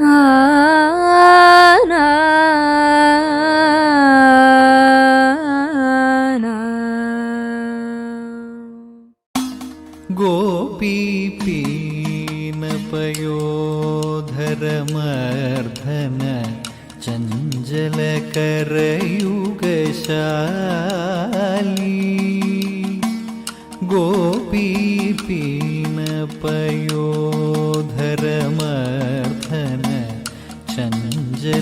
啊。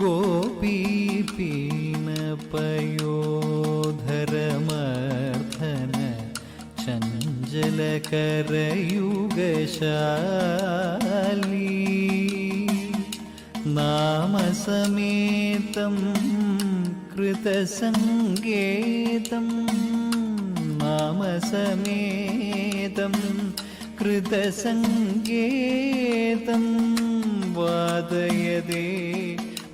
ഗോപീപീനപയോധരമർദ്ധന ചഞ്ചലകരയുഗശാലി. നാമസമേതം കൃതസംഗേതം നാമസമേതം കൃതസംഗേതം വാദയതേ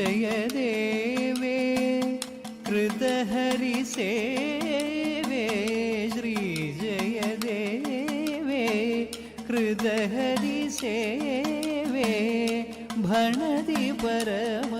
श्रीजयदेवे कृतहरिसेवे श्रीजयदेवे कृतहरिसेवे भणति परमरमणीयम्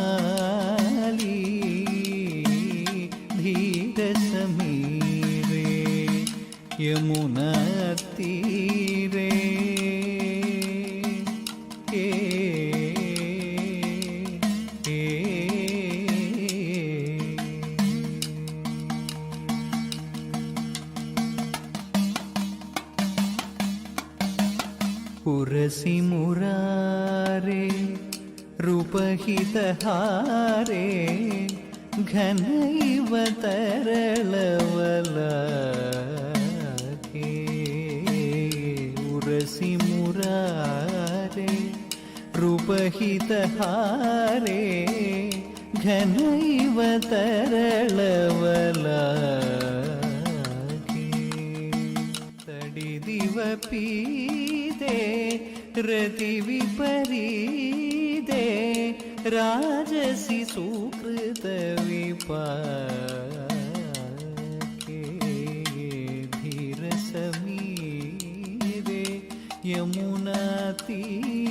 യമുനീരേ පුරසි මුරාරේ රුපහිතහාරේ ඝනයිවතරලවලා उपहितहारे घनैव तरलवलाके तडिदिव पीते धीर समी सुकृतविपाके यमुना ती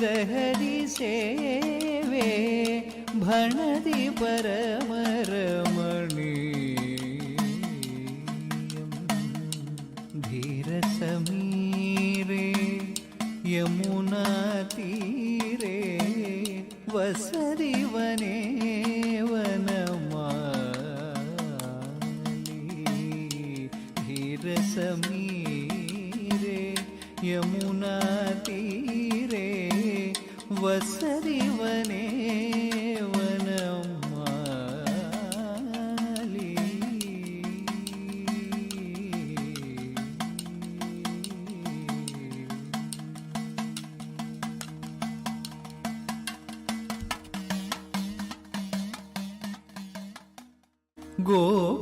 दहरि सेवे भणति परम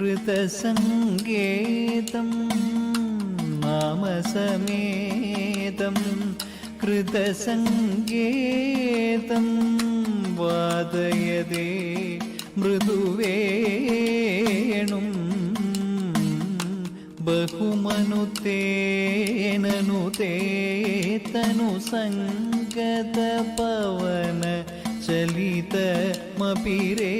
कृतसङ्गेतं नामसमेतं कृतसङ्गेतं वादयदे मृदुवेणुं बहुमनुतेननुते तनुसङ्गतपवन चलितमपि रेणुं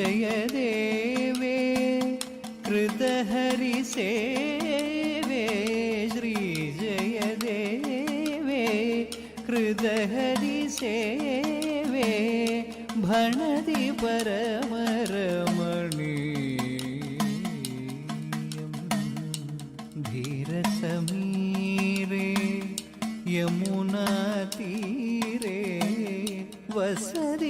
श्रीजयदेवे कृतहरिसेवे श्रीजयदेवे कृतहरिसेवे भणति परमरमणीयम् धीरसमीरे यमुनातीरे वसति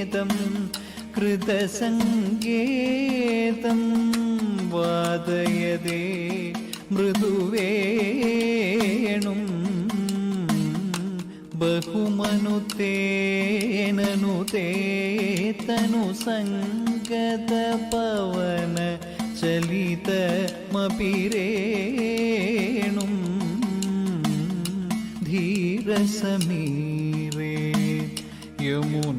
नामसमेतं कृतसङ्गेतं वादयदे मृदुवेणुम् बहुमनुतेननुते तनुसङ्गतपवन चलितमपि रेणुं धीरसमीरे